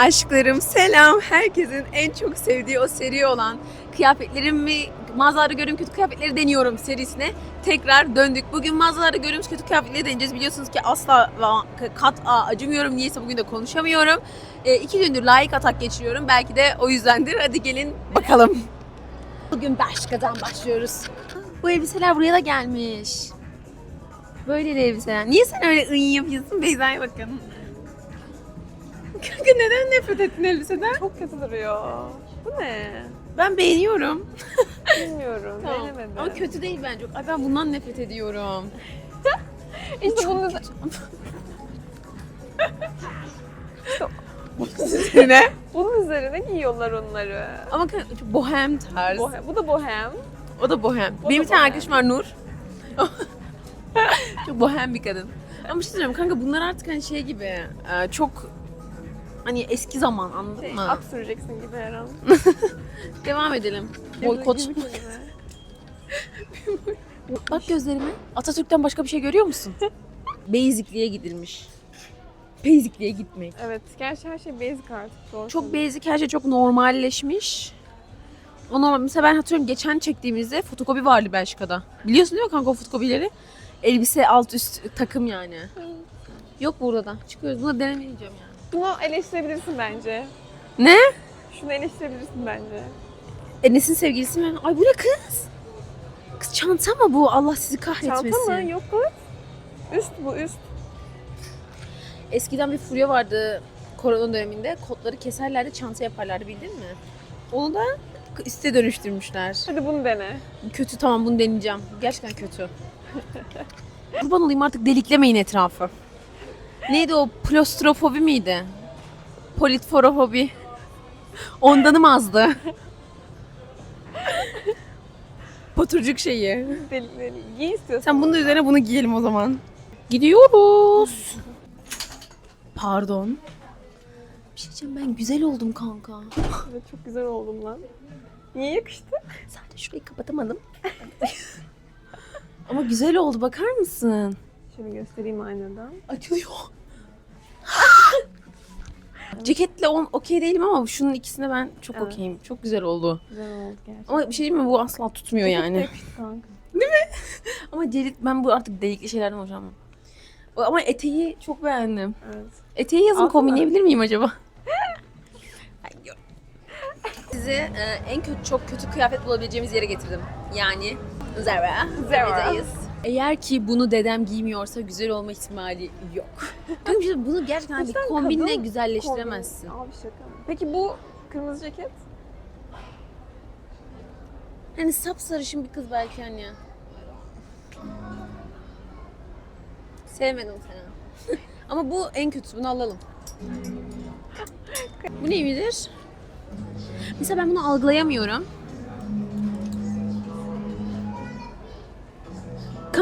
Aşklarım selam. Herkesin en çok sevdiği o seri olan kıyafetlerimi mağazalarda gördüğüm kötü kıyafetleri deniyorum serisine tekrar döndük. Bugün mağazalarda gördüğümüz kötü kıyafetleri deneyeceğiz. Biliyorsunuz ki asla kat a, acımıyorum. Niyeyse bugün de konuşamıyorum. E, iki gündür layık atak geçiriyorum. Belki de o yüzdendir. Hadi gelin bakalım. Bugün başkadan başlıyoruz. Bu elbiseler buraya da gelmiş. Böyle elbiseler. Niye sen öyle ıy yapıyorsun? Beyza'ya bakın. Kanka neden nefret ettin elbiseden? Çok kötü duruyor. Bu ne? Ben beğeniyorum. Bilmiyorum. Beğenemedim. Ama kötü değil bence. Ay ben bundan nefret ediyorum. İşte bunun üzerine... ne? Bunun üzerine giyiyorlar onları. Ama kanka çok bohem tarz. Bohem. Bu da bohem. O da bohem. O Benim da bir tane bohem. arkadaşım var Nur. çok bohem bir kadın. Ama bir şey söyleyeyim kanka bunlar artık hani şey gibi e, çok hani eski zaman anladın Şey, mı? at süreceksin gibi her an. Devam edelim. Boykot. Gibi kelime. Bak gözlerime. Atatürk'ten başka bir şey görüyor musun? Basic'liğe gidilmiş. Basic'liğe gitmek. evet. Gerçi her şey basic artık. Doğru Çok söylüyorsun. basic her şey çok normalleşmiş. O normal. Mesela ben hatırlıyorum geçen çektiğimizde fotokopi vardı Belçika'da. Biliyorsun değil mi kanka o fotokopileri? Elbise alt üst takım yani. Yok burada da. Çıkıyoruz. Bunu denemeyeceğim yani. Bunu eleştirebilirsin bence. Ne? Şunu eleştirebilirsin bence. Enes'in sevgilisi mi? Ay bu ne kız? Kız çanta mı bu? Allah sizi kahretmesin. Çanta mı? Yok kız. Üst bu üst. Eskiden bir furya vardı korona döneminde. Kotları keserlerdi, çanta yaparlardı bildin mi? Onu da üste dönüştürmüşler. Hadi bunu dene. Kötü tamam bunu deneyeceğim. Gerçekten kötü. Kurban olayım artık deliklemeyin etrafı. Neydi o? Plostrofobi miydi? Politforofobi. Ondanım azdı. Poturcuk şeyi. Deli, deli. Giy istiyorsan. Sen bunun üzerine bunu giyelim o zaman. Gidiyoruz. Pardon. Bir şey diyeceğim ben güzel oldum kanka. Evet, çok güzel oldum lan. Niye yakıştı? Sadece şurayı kapatamadım. Ama güzel oldu bakar mısın? Şöyle göstereyim aynadan. Açılıyor. Ceketle on okey değilim ama şunun ikisine ben çok Evet. okeyim. Çok güzel oldu. Güzel oldu gerçekten. Ama bir şey diyeyim mi bu asla tutmuyor yani. Yakıştı kanka. ama cerit ben bu artık delikli şeylerden hoşlanmam. Ama eteği çok beğendim. Evet. Eteği yazın Alsana. kombinleyebilir miyim acaba? Sizi e, en kötü çok kötü kıyafet bulabileceğimiz yere getirdim. Yani Zara. Zara'dayız. Eğer ki bunu dedem giymiyorsa güzel olma ihtimali yok. Bir şey- bunu gerçekten bir Sen kombinle kadın güzelleştiremezsin. Kombin. Abi şaka mı? Peki bu kırmızı ceket? Hani sapsarışın bir kız belki hani. Sevmedim seni. Ama bu en kötüsü. Bunu alalım. bu ne midir? Mesela ben bunu algılayamıyorum.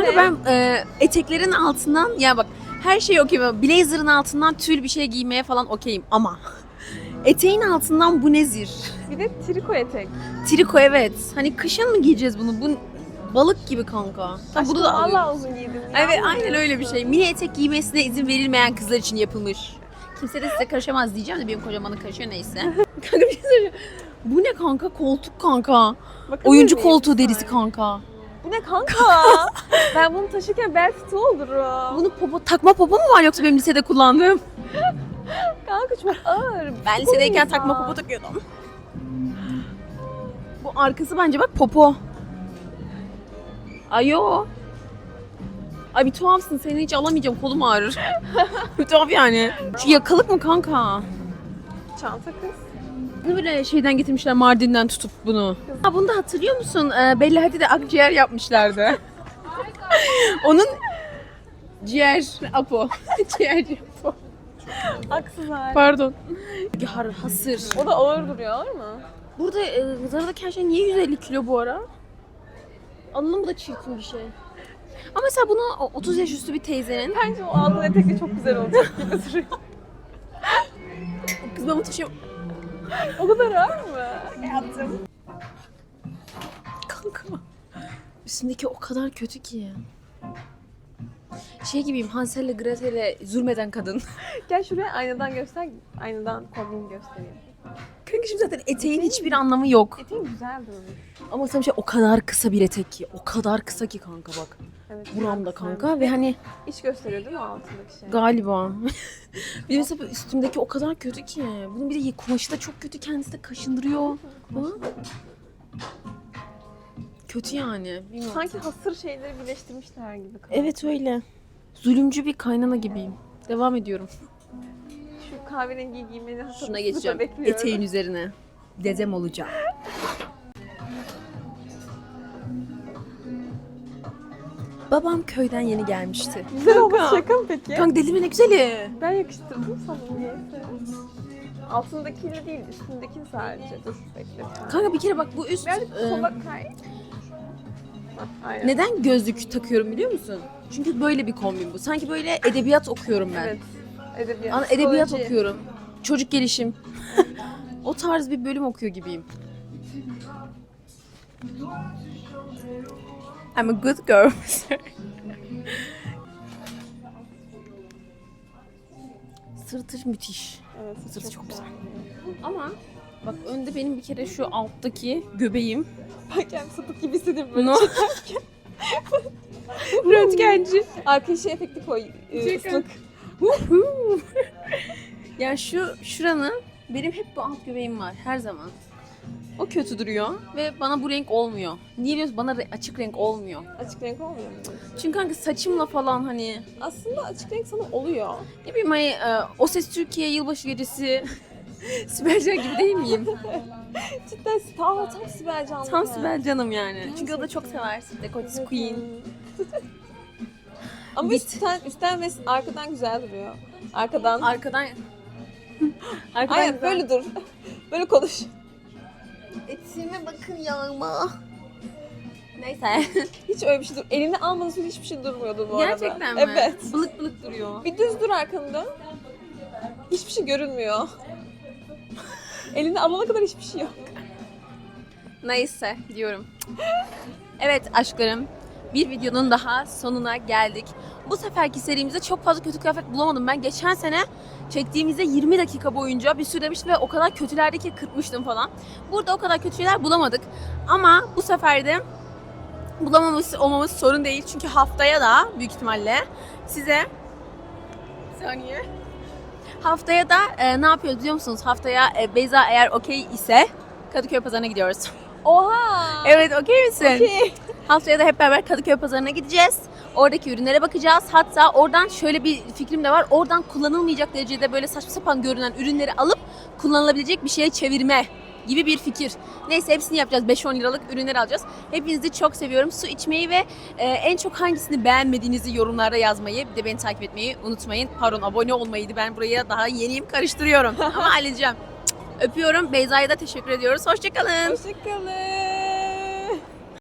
Kanka ben e, eteklerin altından ya bak her şey okeyim. ama Blazer'ın altından tül bir şey giymeye falan okeyim ama eteğin altından bu nezir? Bir de triko etek. Triko evet. Hani kışın mı giyeceğiz bunu? Bu balık gibi kanka. Tam bunu da Aşkım alıyorum. Allah uzun giydim. ya. Evet aynen öyle bir şey. Mini etek giymesine izin verilmeyen kızlar için yapılmış. Kimse de size karışamaz diyeceğim de benim kocam bana karışıyor neyse. kanka bir şey söyleyeceğim. Bu ne kanka? Koltuk kanka. Bakabilir Oyuncu miyim? koltuğu derisi kanka. Bu ne kanka? ben bunu taşırken bel fıtığı olurum. Bunu popo, takma popo mu var yoksa benim lisede kullandığım? Kanka çok ağır. Ben lisedeyken takma popo takıyordum. Bu arkası bence bak popo. Ayo. Ay bir tuhafsın seni hiç alamayacağım kolum ağrır. bir tuhaf yani. Şu yakalık mı kanka? Çanta kız. Bunu böyle şeyden getirmişler Mardin'den tutup bunu. Ha bunu da hatırlıyor musun? Ee, Bella Hadid'e akciğer yapmışlardı. Onun ciğer apo. Ciğerci apo. Aksız hali. Pardon. Har hasır. O da ağır duruyor ağır mı? Burada e, Zara'daki her şey niye 150 kilo bu ara? Alalım bu da çirkin bir şey. Ama mesela bunu o 30 yaş üstü bir teyzenin Bence o aldığın etekle çok güzel olacak gibi duruyor. kız ben bu taşıyor. O kadar ağır mı? Yaptım. Kanka. Üstündeki o kadar kötü ki. şey gibiyim Hansel'le Gretel'e zulmeden kadın. Gel şuraya aynadan göster. Aynadan kombin göstereyim. Kanka şimdi zaten eteğin hiçbir anlamı yok. Eteğin güzel durmuş. Ama sana bir şey o kadar kısa bir etek ki. O kadar kısa ki kanka bak. Evet. Buramda kanka ve hani İç gösteriyor değil mi altındaki şey? galiba. bir de mesela üstümdeki o kadar kötü ki. Bunun bir de kumaşı da çok kötü. Kendisi de kaşındırıyor. Bak. Kötü yani. Bilmiyorum. Sanki hasır şeyleri birleştirmişler gibi. kanka. Evet öyle. Zulümcü bir kaynana gibiyim. Devam ediyorum. Kahverengi giymeni Şuna geçeceğim. bekliyorum. Eteğin üzerine. Dedem olacağım. Babam köyden yeni gelmişti. Güzel olmuş şaka mı peki? Kanka deli mi ne güzeli. Ben yakıştırdım sana niyeyse. Altındakiyle değil, üstündekini sadece. Dur bekle. Kanka bir kere bak bu üst... Birazcık e, sola kay. Hah, Aynen. neden gözlük takıyorum biliyor musun? Çünkü böyle bir kombin bu. Sanki böyle edebiyat okuyorum ben. Evet. Edebiyat. Ana, edebiyat psikoloji. okuyorum. Çocuk gelişim. o tarz bir bölüm okuyor gibiyim. I'm a good girl. Sırtı müthiş. Evet, Sırtı çok güzel. Ama bak önde benim bir kere şu alttaki göbeğim. Ben kendimi sapık gibi hissediyorum böyle No. çekerken. Röntgenci. Arkaya şey efekti koy. Çekin. ıslık. ya şu şuranın benim hep bu alt göbeğim var her zaman. O kötü duruyor ve bana bu renk olmuyor. Niye biliyorsun bana re- açık renk olmuyor. Açık renk olmuyor mu? Çünkü kanka saçımla falan hani Aslında açık renk sana oluyor. ne bileyim hani e, O Ses Türkiye yılbaşı gecesi Sibel Can gibi değil miyim? Cidden ta, tam Sibel Canlı. Tam. Sibel Can'ım yani. Çünkü o da çok sever. Evet, Queen. Ama Bit. üstten, üstten ve arkadan güzel duruyor. Arkadan. Arkadan... Arkadan Aynen güzel. böyle dur. böyle konuş. Etime bakın yağma. Neyse. Hiç öyle bir şey dur. Elini almadan sonra hiçbir şey durmuyordu bu arada. Gerçekten mi? Evet. Bılık bılık duruyor. Bir düz dur arkanı Hiçbir şey görünmüyor. Elini alana kadar hiçbir şey yok. Neyse diyorum. Evet aşklarım. Bir videonun daha sonuna geldik. Bu seferki serimizde çok fazla kötü kıyafet bulamadım. Ben geçen sene çektiğimizde 20 dakika boyunca bir sürü demiştim ve o kadar kötülerde ki kırpmıştım falan. Burada o kadar kötü şeyler bulamadık. Ama bu sefer de bulamamız olmamız sorun değil. Çünkü haftaya da büyük ihtimalle size saniye. Haftaya da e, ne yapıyoruz biliyor musunuz? Haftaya e, Beyza eğer okey ise Kadıköy Pazarı'na gidiyoruz. Oha! Evet okey misin? Okey. Haftaya da hep beraber Kadıköy Pazarı'na gideceğiz. Oradaki ürünlere bakacağız. Hatta oradan şöyle bir fikrim de var. Oradan kullanılmayacak derecede böyle saçma sapan görünen ürünleri alıp kullanılabilecek bir şeye çevirme gibi bir fikir. Neyse hepsini yapacağız. 5-10 liralık ürünler alacağız. Hepinizi çok seviyorum. Su içmeyi ve e, en çok hangisini beğenmediğinizi yorumlarda yazmayı, bir de beni takip etmeyi unutmayın. Pardon abone olmayıydı. Ben buraya daha yeniyim karıştırıyorum. Ama halledeceğim. Öpüyorum. Beyza'ya da teşekkür ediyoruz. Hoşçakalın. Hoşçakalın.